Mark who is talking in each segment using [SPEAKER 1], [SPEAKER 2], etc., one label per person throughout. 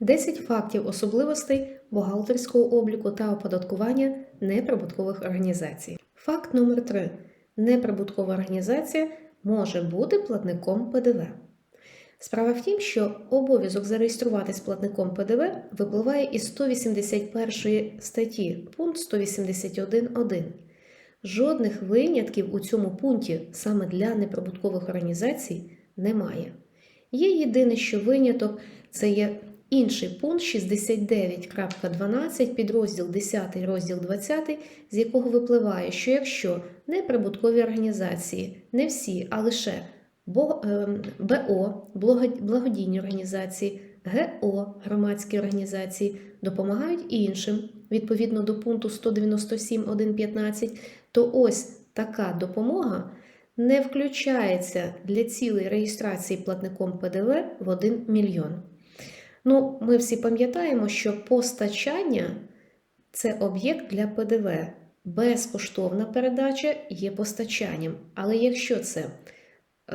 [SPEAKER 1] 10 фактів особливостей бухгалтерського обліку та оподаткування неприбуткових організацій. Факт номер 3. Неприбуткова організація може бути платником ПДВ. Справа в тім, що обов'язок зареєструватись платником ПДВ випливає із 181 статті, пункт 181.1. Жодних винятків у цьому пункті саме для неприбуткових організацій немає. Є єдине, що виняток це є інший пункт 69.12, підрозділ 10, розділ 20, з якого випливає, що якщо неприбуткові організації, не всі, а лише Бо- ем, благодійні організації, ГО, громадські організації допомагають іншим відповідно до пункту 197.1.15, то ось така допомога не включається для цілей реєстрації платником ПДВ в 1 мільйон. Ну, ми всі пам'ятаємо, що постачання це об'єкт для ПДВ. Безкоштовна передача є постачанням. Але якщо це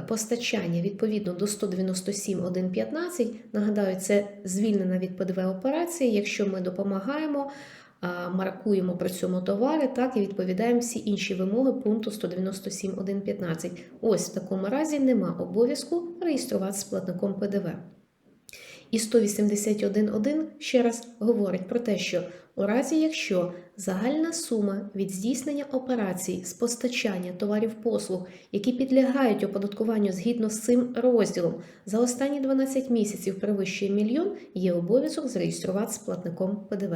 [SPEAKER 1] постачання відповідно до 197.1.15, нагадаю, це звільнена від ПДВ операція, якщо ми допомагаємо, маркуємо при цьому товари, так і відповідаємо всі інші вимоги пункту 197.1.15. Ось в такому разі нема обов'язку реєструватися платником ПДВ. І 181.1 ще раз говорить про те, що у разі, якщо загальна сума від здійснення операцій з постачання товарів послуг, які підлягають оподаткуванню згідно з цим розділом, за останні 12 місяців перевищує мільйон, є обов'язок зареєструватися платником ПДВ.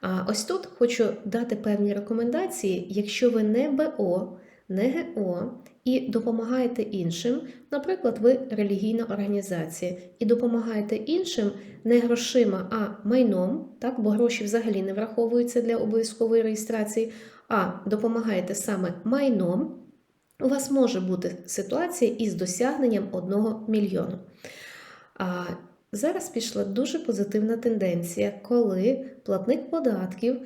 [SPEAKER 1] А ось тут хочу дати певні рекомендації, якщо ви не БО, не ГО і допомагаєте іншим, наприклад, ви релігійна організація, і допомагаєте іншим не грошима, а майном, так, бо гроші взагалі не враховуються для обов'язкової реєстрації, а допомагаєте саме майном, у вас може бути ситуація із досягненням 1 мільйону. Зараз пішла дуже позитивна тенденція, коли платник податків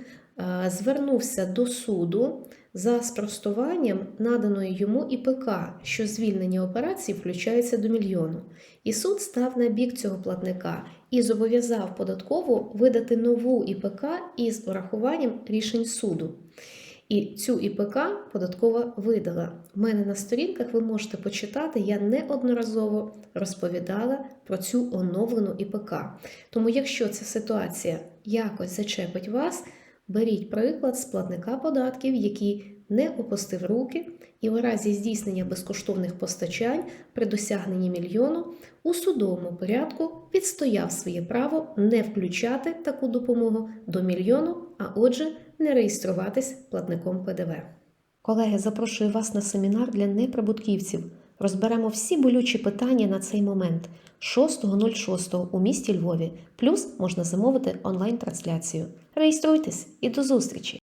[SPEAKER 1] звернувся до суду за спростуванням наданої йому ІПК, що звільнення операцій включається до мільйону. І суд став на бік цього платника і зобов'язав податкову видати нову ІПК із урахуванням рішень суду. І цю ІПК податкова видала. У мене на сторінках ви можете почитати, я неодноразово розповідала про цю оновлену ІПК. Тому, якщо ця ситуація якось зачепить вас, беріть приклад з платника податків, який не опустив руки, і в разі здійснення безкоштовних постачань при досягненні мільйону у судовому порядку відстояв своє право не включати таку допомогу до мільйону, а отже, не реєструватись платником ПДВ. Колеги, запрошую вас на семінар для неприбутківців. Розберемо всі болючі питання на цей момент 6.06 у місті Львові. Плюс можна замовити онлайн-трансляцію. Реєструйтесь і до зустрічі!